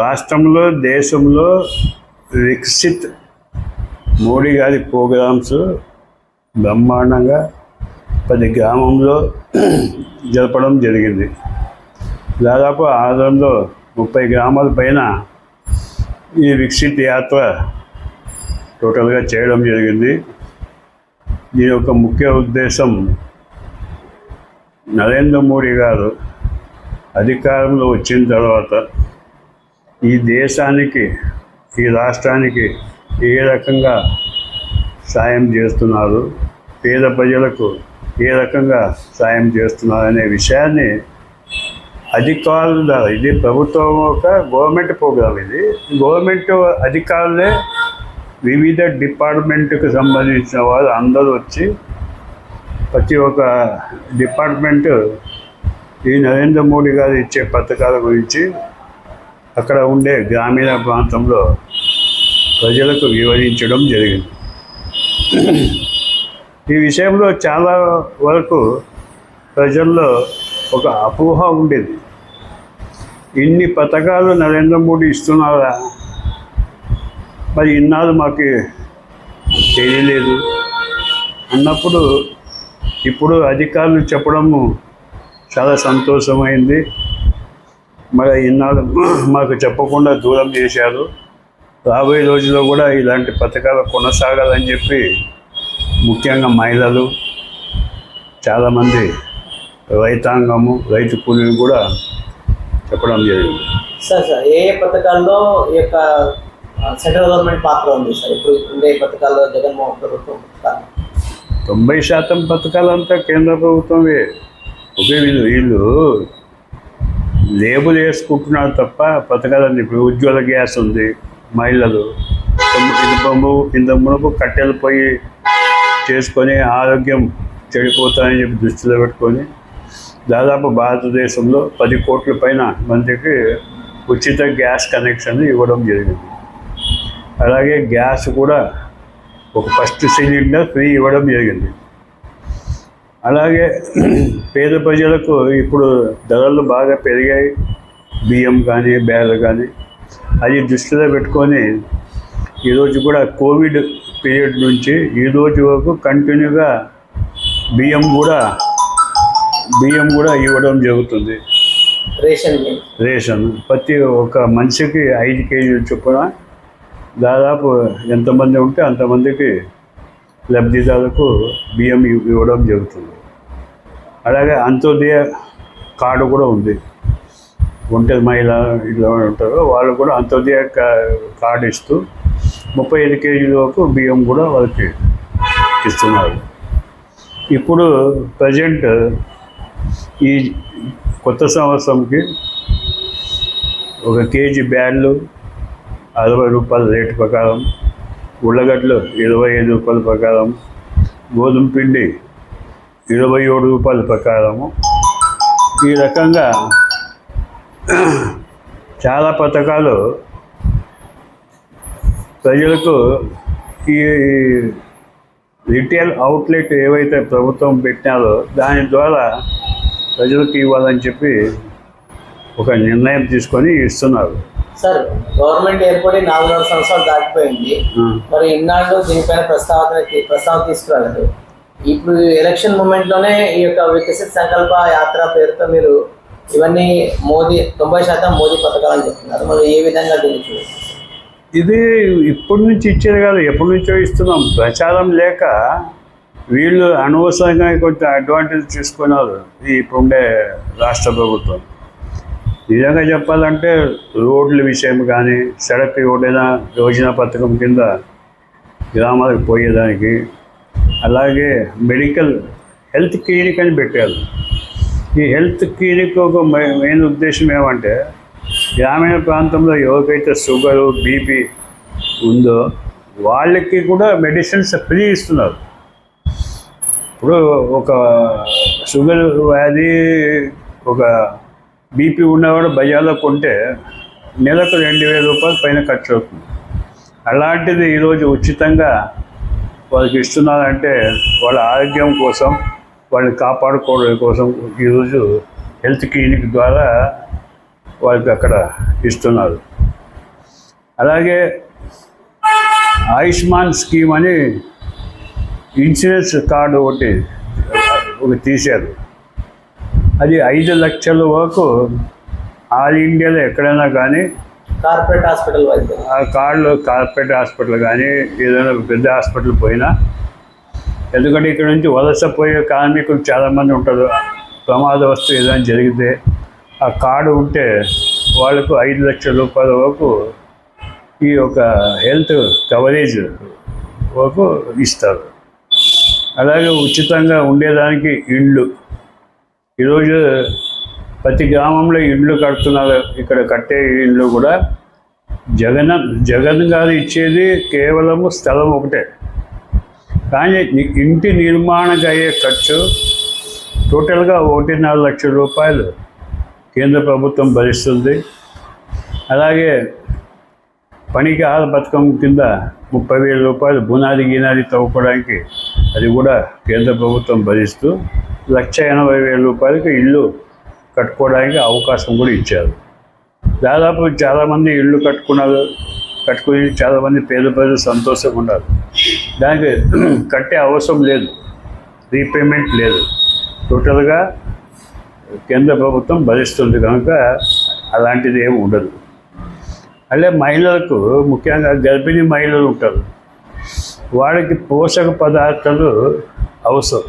రాష్ట్రంలో దేశంలో వికసిత్ మోడీ గారి ప్రోగ్రామ్స్ బ్రహ్మాండంగా పది గ్రామంలో జరపడం జరిగింది. దాదాపు ఆరు వందల ముప్పై గ్రామాల పైన ఈ వికసిత్ యాత్ర టోటల్గా చేయడం జరిగింది. దీని యొక్క ముఖ్య ఉద్దేశం నరేంద్ర మోడీ గారు అధికారంలో వచ్చిన తర్వాత ఈ దేశానికి ఈ రాష్ట్రానికి ఏ రకంగా సాయం చేస్తున్నారు పేద ప్రజలకు ఏ రకంగా సాయం చేస్తున్నారు అనే విషయాన్ని అధికారుల ద్వారా ఇది ప్రభుత్వం ఒక గవర్నమెంట్ ప్రోగ్రామ్ ఇది. గవర్నమెంట్ అధికారులే వివిధ డిపార్ట్మెంట్కి సంబంధించిన వారు అందరూ వచ్చి ప్రతి ఒక్క డిపార్ట్మెంట్ ఈ నరేంద్ర మోడీ గారు ఇచ్చే పథకాల గురించి అక్కడ ఉండే గ్రామీణ ప్రాంతంలో ప్రజలకు వివరించడం జరిగింది. ఈ విషయంలో చాలా వరకు ప్రజల్లో ఒక అపోహ ఉండేది. ఇన్ని పథకాలు నరేంద్ర మోడీ ఇస్తున్నారా? మరి ఇన్నాళ్ళు మాకు తెలియలేదు. అన్నప్పుడు ఇప్పుడు అధికారులు చెప్పడము చాలా సంతోషమైంది. మరి ఇన్నాళ్ళు మాకు చెప్పకుండా దూరం చేశారు. రాబోయే రోజుల్లో కూడా ఇలాంటి పథకాలు కొనసాగాలని చెప్పి ముఖ్యంగా మహిళలు చాలామంది రైతాంగము రైతు కూలీలు కూడా చెప్పడం జరిగింది. సార్ సార్ ఏ ఏ పథకాల్లో ఈ యొక్క సెంట్రల్ గవర్నమెంట్ పాత్ర ఉంది సార్? ఇప్పుడు ఉండే పథకాల్లో జగన్మోహన్ ప్రభుత్వం పథకాలు. తొంభై శాతం పథకాలంతా కేంద్ర ప్రభుత్వమే. ఒకే వీళ్ళు వీళ్ళు లేబుల్ వేసుకుంటున్నారు తప్ప పథకాలన్నీ ఇప్పుడు ఉజ్వల గ్యాస్ ఉంది మహిళలు. ఇంత బొమ్మ ఇంత మునుపు కట్టెలు పోయి చేసుకొని ఆరోగ్యం చెడిపోతాయని చెప్పి దృష్టిలో పెట్టుకొని దాదాపు భారతదేశంలో పది కోట్ల పైన మందికి ఉచిత గ్యాస్ కనెక్షన్ ఇవ్వడం జరిగింది. అలాగే గ్యాస్ కూడా ఒక ఫస్ట్ సిలిండర్ ఫ్రీ ఇవ్వడం జరిగింది. అలాగే పేద ప్రజలకు ఇప్పుడు ధరలు బాగా పెరిగాయి. బియ్యం కానీ బేలు కానీ అది దృష్టిలో పెట్టుకొని ఈరోజు కూడా కోవిడ్ పీరియడ్ నుంచి ఈ రోజు వరకు కంటిన్యూగా బియ్యం కూడా బియ్యం కూడా ఇవ్వడం జరుగుతుంది. Ration ration. ప్రతి ఒక మనిషికి ఐదు కేజీలు చొప్పున దాదాపు ఎంతమంది ఉంటే అంతమందికి లబ్ధిదారులకు బియ్యం ఇవ్- ఇవ్వడం జరుగుతుంది. అలాగే అంత్యోదయ కార్డు కూడా ఉంది. ఒంటరి మహిళ ఇట్లా ఉంటారో వాళ్ళు కూడా అంత్యోదయ కా- కార్డు ఇస్తూ ముప్పై ఐదు కేజీల వరకు బియ్యం కూడా వాళ్ళకి ఇస్తున్నారు. ఇప్పుడు ప్రజెంట్ ఈ కొత్త సంవత్సరంకి ఒక కేజీ బ్యాళ్ళు అరవై రూపాయల రేటు ప్రకారం ఉల్లగడ్డలు ఇరవై ఐదు రూపాయల ప్రకారం గోధుమ పిండి ఇరవై ఏడు రూపాయల ప్రకారము. ఈ రకంగా చాలా పథకాలు ప్రజలకు ఈ రిటైల్ అవుట్లెట్ ఏవైతే ప్రభుత్వం పెట్టినారో దాని ద్వారా ప్రజలకు ఇవ్వాలని చెప్పి ఒక నిర్ణయం తీసుకొని ఇస్తున్నారు. సార్ గవర్నమెంట్ ఏర్పడి నాలుగున్నర సంవత్సరాలు దాటిపోయింది. మరి ఇన్నాళ్ళు దీనిపైన ప్రస్తావన ప్రస్తావన తీసుకురాలేదు. ఇప్పుడు ఎలక్షన్ మూమెంట్లోనే ఈ యొక్క వికసిత్ సంకల్ప యాత్ర పేరుతో మీరు ఇవన్నీ మోదీ తొంభై శాతం మోదీ పథకాలు అని చెప్తున్నారు. మరి ఏ విధంగా చూడొచ్చు? ఇది ఇప్పటి నుంచి ఇచ్చేది కాదు ఎప్పటి నుంచో ఇస్తున్నాం. ప్రచారం లేక వీళ్ళు అనవసరంగా కొంచెం అడ్వాంటేజ్ తీసుకున్నారు ఈ ఇప్పుడుండే రాష్ట్ర ప్రభుత్వం. నిజంగా చెప్పాలంటే రోడ్ల విషయం కానీ సడక్ ఏదైనా యోజన పథకం కింద గ్రామాలకు పోయేదానికి అలాగే మెడికల్ హెల్త్ క్లినిక్ అని పెట్టారు. ఈ హెల్త్ క్లినిక్ ఒక మెయిన్ ఉద్దేశం ఏమంటే గ్రామీణ ప్రాంతంలో ఎవరికైతే షుగరు బీపీ ఉందో వాళ్ళకి కూడా మెడిసిన్స్ ఫ్రీ ఇస్తున్నారు. ఇప్పుడు ఒక షుగర్ వ్యాధి ఒక బీపీ ఉన్నవాడు బజార్లో కొంటే నెలకు రెండు వేల రూపాయలు పైన ఖర్చు అవుతుంది. అలాంటిది ఈరోజు ఉచితంగా వాళ్ళకి ఇస్తున్నారంటే వాళ్ళ ఆరోగ్యం కోసం వాళ్ళని కాపాడుకోవడం కోసం ఈరోజు హెల్త్ క్లినిక్ ద్వారా వాళ్ళకి అక్కడ ఇస్తున్నారు. అలాగే ఆయుష్మాన్ స్కీమ్ అని ఇన్సూరెన్స్ కార్డు ఒకటి ఒకటి తీశారు. అది ఐదు లక్షల వరకు ఆల్ ఇండియాలో ఎక్కడైనా కానీ కార్పొరేట్ హాస్పిటల్ ఆ కార్డులో కార్పొరేట్ హాస్పిటల్ కానీ ఏదైనా పెద్ద హాస్పిటల్ పోయినా ఎందుకంటే ఇక్కడ నుంచి వలస పోయే కార్మికులు చాలామంది ఉంటారు. ప్రమాదవస్తు ఏదైనా జరిగితే ఆ కార్డు ఉంటే వాళ్ళకు ఐదు లక్షల రూపాయల వరకు ఈ యొక్క హెల్త్ కవరేజ్ వరకు ఇస్తారు. అలాగే ఉచితంగా ఉండేదానికి ఇళ్ళు. ఈరోజు ప్రతి గ్రామంలో ఇండ్లు కడుతున్నారు. ఇక్కడ కట్టే ఇండ్లు కూడా జగన్ జగన్ గారు ఇచ్చేది కేవలము స్థలం ఒకటే. కానీ ఇంటి నిర్మాణకు అయ్యే ఖర్చు టోటల్గా ఒకటిన్నర లక్షల రూపాయలు కేంద్ర ప్రభుత్వం భరిస్తుంది. అలాగే పనికి ఆహార పథకం కింద ముప్పై వేల రూపాయలు బునాది గీనాది తవ్వుకోవడానికి అది కూడా కేంద్ర ప్రభుత్వం భరిస్తూ లక్ష ఎనభై వేల రూపాయలకి ఇల్లు కట్టుకోవడానికి అవకాశం కూడా ఇచ్చారు. దాదాపు చాలామంది ఇల్లు కట్టుకున్నారు కట్టుకుని చాలామంది పేద ప్రజలు సంతోషంగా ఉన్నారు. దానికి కట్టే అవసరం లేదు రీపేమెంట్ లేదు. టోటల్గా కేంద్ర ప్రభుత్వం భరిస్తుంది కనుక అలాంటిది ఏమి ఉండదు. అదే మహిళలకు ముఖ్యంగా గర్భిణీ మహిళలు ఉంటారు. వాళ్ళకి పోషక పదార్థాలు అవసరం.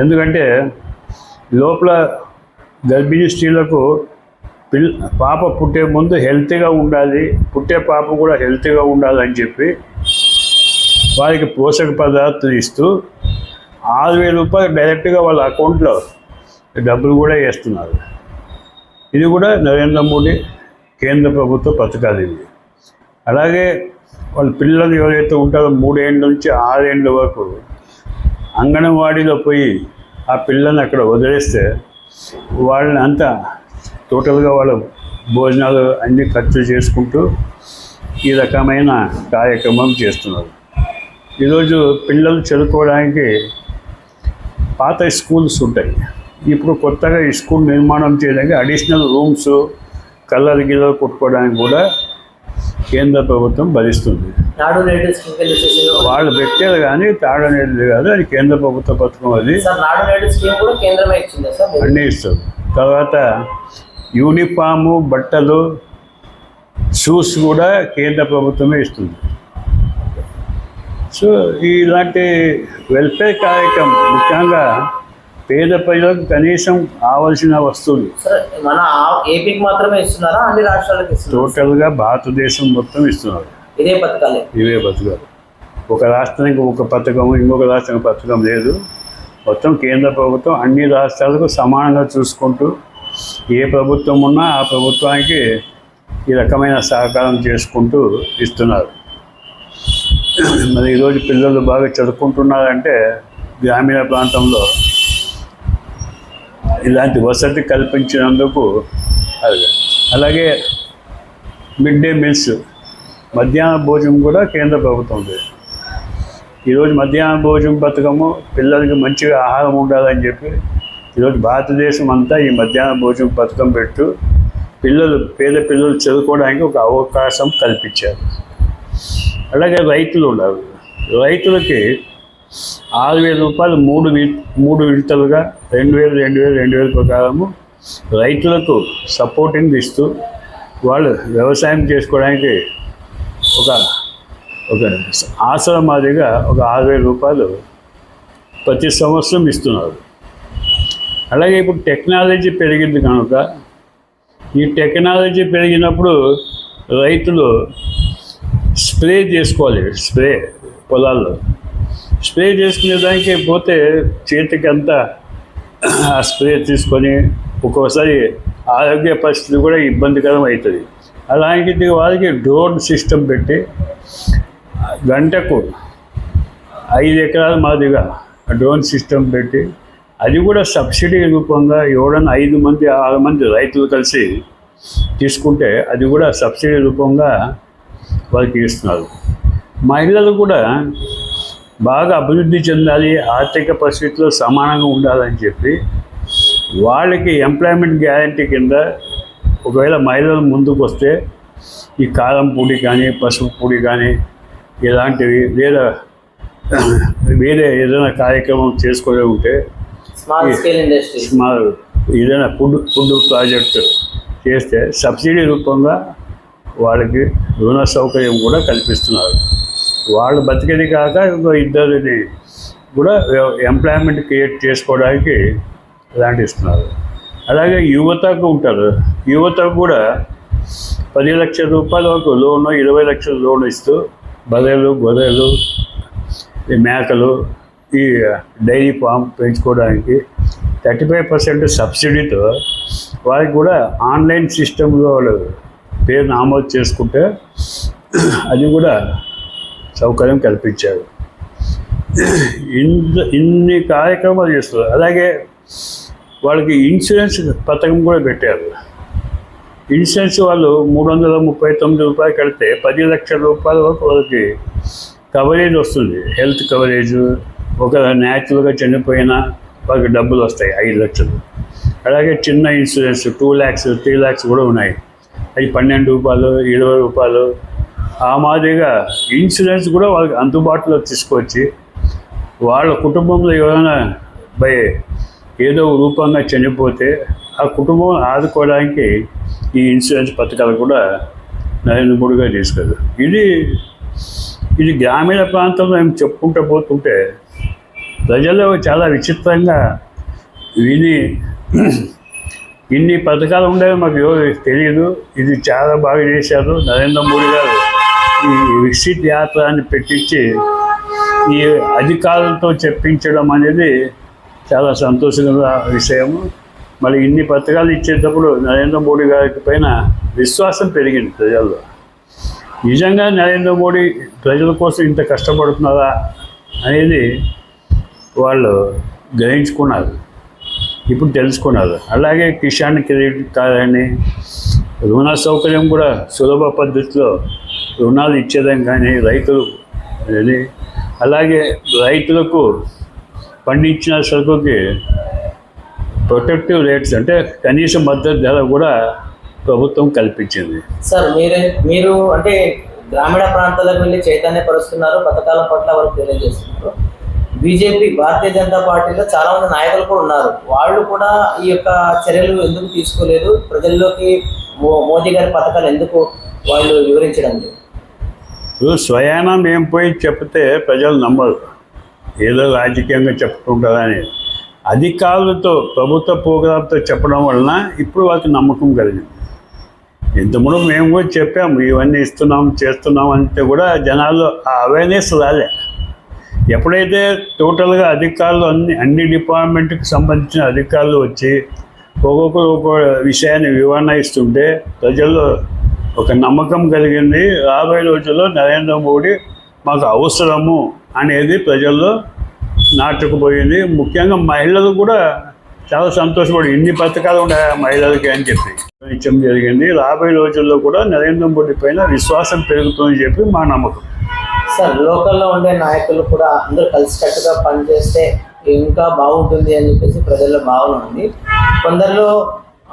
ఎందుకంటే లోపల గర్భిణీ స్త్రీలకు పిల్ పాప పుట్టే ముందు హెల్తీగా ఉండాలి పుట్టే పాప కూడా హెల్తీగా ఉండాలని చెప్పి వారికి పోషక పదార్థాలు ఇస్తూ ఆరు వేల రూపాయలు డైరెక్ట్గా వాళ్ళ అకౌంట్లో డబ్బులు కూడా వేస్తున్నారు. ఇది కూడా నరేంద్ర మోడీ కేంద్ర ప్రభుత్వ పథకాలు ఇవి. అలాగే వాళ్ళ పిల్లలు ఎవరైతే ఉంటారో మూడేళ్ళ నుంచి ఆరేళ్ళ వరకు అంగన్వాడీలో పోయి ఆ పిల్లల్ని అక్కడ వదిలేస్తే వాళ్ళని అంతా టోటల్గా వాళ్ళ భోజనాలు అన్నీ ఖర్చు చేసుకుంటూ ఈ రకమైన కార్యక్రమం చేస్తున్నారు. ఈరోజు పిల్లలు చదువుకోవడానికి పాత స్కూల్స్ ఉంటాయి. ఇప్పుడు కొత్తగా ఈ స్కూల్ నిర్మాణం చేయడానికి అడిషనల్ రూమ్స్ కలర్ గిల్లర్ కొట్టుకోవడానికి కూడా కేంద్ర ప్రభుత్వం భరిస్తుంది. వాళ్ళు పెట్టారు కానీ తాడనేది కాదు అది కేంద్ర ప్రభుత్వ పథకం అది? అన్నీ ఇస్తుంది తర్వాత యూనిఫాము బట్టలు షూస్ కూడా కేంద్ర ప్రభుత్వమే ఇస్తుంది. సో ఇలాంటి వెల్ఫేర్ కార్యక్రమం ముఖ్యంగా పేద ప్రజలకు కనీసం కావలసిన వస్తువులు. మన ఏపీకి మాత్రమే ఇస్తున్నారా? అన్ని రాష్ట్రాలకు టోటల్గా భారతదేశం మొత్తం ఇస్తున్నారు. ఇదే పథకాలే. ఇవే పథకాలు. ఒక రాష్ట్రానికి ఒక పథకం ఇంకొక రాష్ట్రానికి పథకం లేదు. మొత్తం కేంద్ర ప్రభుత్వం అన్ని రాష్ట్రాలకు సమానంగా చూసుకుంటూ ఏ ప్రభుత్వం ఉన్నా ఆ ప్రభుత్వానికి ఈ రకమైన సహకారం చేసుకుంటూ ఇస్తున్నారు. మరి ఈరోజు పిల్లలు బాగా చదువుకుంటున్నారంటే గ్రామీణ ప్రాంతంలో ఇలాంటి వసతి కల్పించినందుకు అలాగే మిడ్ డే మీల్స్ మధ్యాహ్న భోజనం కూడా కేంద్ర ప్రభుత్వం ఈరోజు మధ్యాహ్న భోజనం పథకము పిల్లలకి మంచిగా ఆహారం ఉండాలని చెప్పి ఈరోజు భారతదేశం అంతా ఈ మధ్యాహ్న భోజనం పథకం పెట్టు. పిల్లలు పేద పిల్లలు చదువుకోవడానికి ఒక అవకాశం కల్పించారు. అలాగే రైతులు ఉన్నారు. రైతులకి ఆరు వేల రూపాయలు మూడు వి మూడు విడతలుగా రెండు వేలు రెండు వేలు రెండు వేల ప్రకారము రైతులకు సపోర్టింగ్ ఇస్తూ వాళ్ళు వ్యవసాయం చేసుకోవడానికి ఒక ఒక ఆసరా మాదిరిగా ఒక ఆరు వేల రూపాయలు ప్రతి సంవత్సరం ఇస్తున్నారు. అలాగే ఇప్పుడు టెక్నాలజీ పెరిగింది కనుక ఈ టెక్నాలజీ పెరిగినప్పుడు రైతులు స్ప్రే చేసుకోవాలి స్ప్రే పొలాల్లో. స్ప్రే చేసుకునే దానికి పోతే చేతికి అంతా ఆ స్ప్రే తీసుకొని ఒక్కోసారి ఆరోగ్య పరిస్థితి కూడా ఇబ్బందికరం అవుతుంది. అలాంటి వారికి డ్రోన్ సిస్టమ్ పెట్టి గంటకు ఐదు ఎకరాల మాదిరిగా డ్రోన్ సిస్టమ్ పెట్టి అది కూడా సబ్సిడీ రూపంగా ఎవడన్నా ఐదు మంది ఆరు మంది రైతులు కలిసి తీసుకుంటే అది కూడా సబ్సిడీ రూపంగా వాళ్ళకి ఇస్తున్నారు. మహిళలు కూడా బాగా అభివృద్ధి చెందాలి ఆర్థిక పరిస్థితుల్లో సమానంగా ఉండాలని చెప్పి వాళ్ళకి ఎంప్లాయ్మెంట్ గ్యారంటీ కింద ఒకవేళ మహిళలు ముందుకు వస్తే ఈ కారం పొడి కానీ పసుపు పొడి కానీ ఇలాంటివి లేదా వేరే ఏదైనా కార్యక్రమం చేసుకునే ఉంటే స్మాల్ ఏదైనా ఫుడ్ ఫుడ్ ప్రాజెక్ట్ చేస్తే సబ్సిడీ రూపంగా వాళ్ళకి రుణ సౌకర్యం కూడా కల్పిస్తున్నారు. వాళ్ళు బతికేది కాక ఇంకో ఇద్దరిని కూడా ఎంప్లాయ్మెంట్ క్రియేట్ చేసుకోవడానికి ఇలాంటి ఇస్తున్నారు. అలాగే యువతకు ఉంటారు. యువతకు కూడా పది లక్షల రూపాయల వరకు లోన్ ఇరవై లక్షల లోన్ ఇస్తూ బర్రెలు గొర్రెలు ఈ మేకలు ఈ డైరీ ఫామ్ పెంచుకోవడానికి థర్టీ ఫైవ్ పర్సెంట్ సబ్సిడీతో వారికి కూడా ఆన్లైన్ సిస్టంలో వాళ్ళు పేరు నమోదు చేసుకుంటే అది కూడా సౌకర్యం కల్పించారు. ఇంత ఇన్ని కార్యక్రమాలు చేస్తారు అలాగే వాళ్ళకి ఇన్సూరెన్స్ పథకం కూడా పెట్టారు. ఇన్సూరెన్స్ వాళ్ళు మూడు వందల ముప్పై తొమ్మిది రూపాయలు కడితే పది లక్షల రూపాయల వరకు వాళ్ళకి కవరేజ్ వస్తుంది. హెల్త్ కవరేజ్ ఒక న్యాచురల్గా చనిపోయినా వాళ్ళకి డబ్బులు వస్తాయి ఐదు లక్షలు. అలాగే చిన్న insurance two lakhs three lakhs కూడా ఉన్నాయి. అవి పన్నెండు రూపాయలు ఇరవై రూపాయలు ఆ మాదిరిగా ఇన్సూరెన్స్ కూడా వాళ్ళకి అందుబాటులో తీసుకొచ్చి వాళ్ళ కుటుంబంలో ఎవరైనా బై ఏదో రూపంగా చనిపోతే ఆ కుటుంబం ఆదుకోవడానికి ఈ ఇన్సూరెన్స్ పథకాలు కూడా నరేంద్ర మోడీగా తీసుకెళ్ళదు ఇది ఇది గ్రామీణ ప్రాంతంలో మేము చెప్పుకుంటూ పోతుంటే ప్రజలు చాలా విచిత్రంగా విని ఇన్ని పథకాలు ఉండేవి మాకు తెలియదు ఇది చాలా బాగా చేశారు నరేంద్ర మోడీ గారు. ఈ వికసిత్ యాత్ర అని పెట్టించి ఈ అధికారులతో చెప్పించడం అనేది చాలా సంతోషంగా విషయము. మళ్ళీ ఇన్ని పథకాలు ఇచ్చేటప్పుడు నరేంద్ర మోడీ గారి పైన విశ్వాసం పెరిగింది ప్రజల్లో. నిజంగా నరేంద్ర మోడీ ప్రజల కోసం ఇంత కష్టపడుతున్నారా అనేది వాళ్ళు గ్రహించుకున్నారు. ఇప్పుడు తెలుసుకున్నారు. అలాగే కిషాన్ క్రెడిట్ కార్డ్ అని రుణ సౌకర్యం కూడా సులభ పద్ధతిలో రుణాలు ఇచ్చేదాం కానీ రైతులు అని అలాగే రైతులకు పండించిన సరుకుకి ప్రొటెక్టివ్ రేట్స్ అంటే కనీస మద్దతు ధర కూడా ప్రభుత్వం కల్పించింది. సార్ మీరే మీరు అంటే గ్రామీణ ప్రాంతాలకు వెళ్ళి చైతన్య పరుస్తున్నారు పథకాల పట్ల వారికి తెలియజేస్తున్నారు. బీజేపీ భారతీయ జనతా పార్టీలో చాలామంది నాయకులు కూడా ఉన్నారు. వాళ్ళు కూడా ఈ యొక్క చర్యలు ఎందుకు తీసుకోలేదు? ప్రజల్లోకి మోదీ గారి పథకాలు ఎందుకు వాళ్ళు వివరించడం లేదు? ఇప్పుడు స్వయానా మేము పోయి చెప్తే ప్రజలు నమ్మరు. ఏదో రాజకీయంగా చెప్పుకుంటారని. అధికారులతో ప్రభుత్వ ప్రోగ్రాంతో చెప్పడం వలన ఇప్పుడు వాళ్ళకి నమ్మకం కలిగింది. ఇంతకుముందు మేము కూడా చెప్పాము ఇవన్నీ ఇస్తున్నాం చేస్తున్నాం అంటే కూడా జనాల్లో ఆ అవేర్నెస్ రాలే. ఎప్పుడైతే టోటల్గా అధికారులు అన్ని అన్ని డిపార్ట్మెంట్కి సంబంధించిన అధికారులు వచ్చి ఒక్కొక్కరు ఒక్కొక్క విషయాన్ని వివరణ ఇస్తుంటే ప్రజల్లో ఒక నమ్మకం కలిగింది. రాబోయే రోజుల్లో నరేంద్ర మోడీ మాకు అవసరము అనేది ప్రజల్లో నాటుకుపోయింది. ముఖ్యంగా మహిళలు కూడా చాలా సంతోషపడి ఇన్ని పథకాలు ఉన్నాయి మహిళలకి అని చెప్పి నిత్యం జరిగింది. రాబోయే రోజుల్లో కూడా నరేంద్ర మోడీ పైన విశ్వాసం పెరుగుతుందని చెప్పి మా నమ్మకం. సార్ లోకల్లో ఉండే నాయకులు కూడా అందరూ కలిసికట్టుగా పనిచేస్తే ఇంకా బాగుంటుంది అని చెప్పేసి ప్రజల్లో భావన ఉంది. కొందరిలో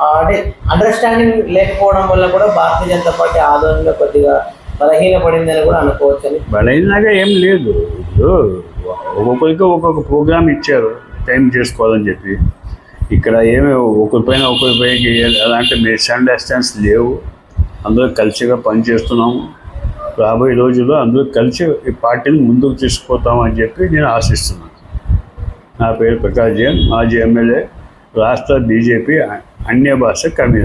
అంటే అండర్స్టాండింగ్ లేకపోవడం వల్ల కూడా భారతీయ జనతా పార్టీ ఆందోళనలో కొద్దిగా బలహీనపడిందని కూడా అనుకోవచ్చు అని బలైనాగా ఏం లేదు. ఒక్కొక్కరికి ఒక్కొక్క ప్రోగ్రామ్ ఇచ్చారు. టైం చేసుకోవాలని చెప్పి. ఇక్కడ ఏమి ఒకరిపైన ఒకరిపైకి అలాంటి మిస్అండర్స్టాండ్స్ లేవు. అందరూ కలిసిగా పనిచేస్తున్నాము రాబోయే రోజుల్లో అందరూ కలిసి ఈ పార్టీని ముందుకు తీసుకుపోతామని చెప్పి నేను ఆశిస్తున్నాను. నా పేరు ప్రకాష్ జైన్. మాజీ ఎమ్మెల్యే రాష్ట్ర బీజేపీ अन्य भाषा कमी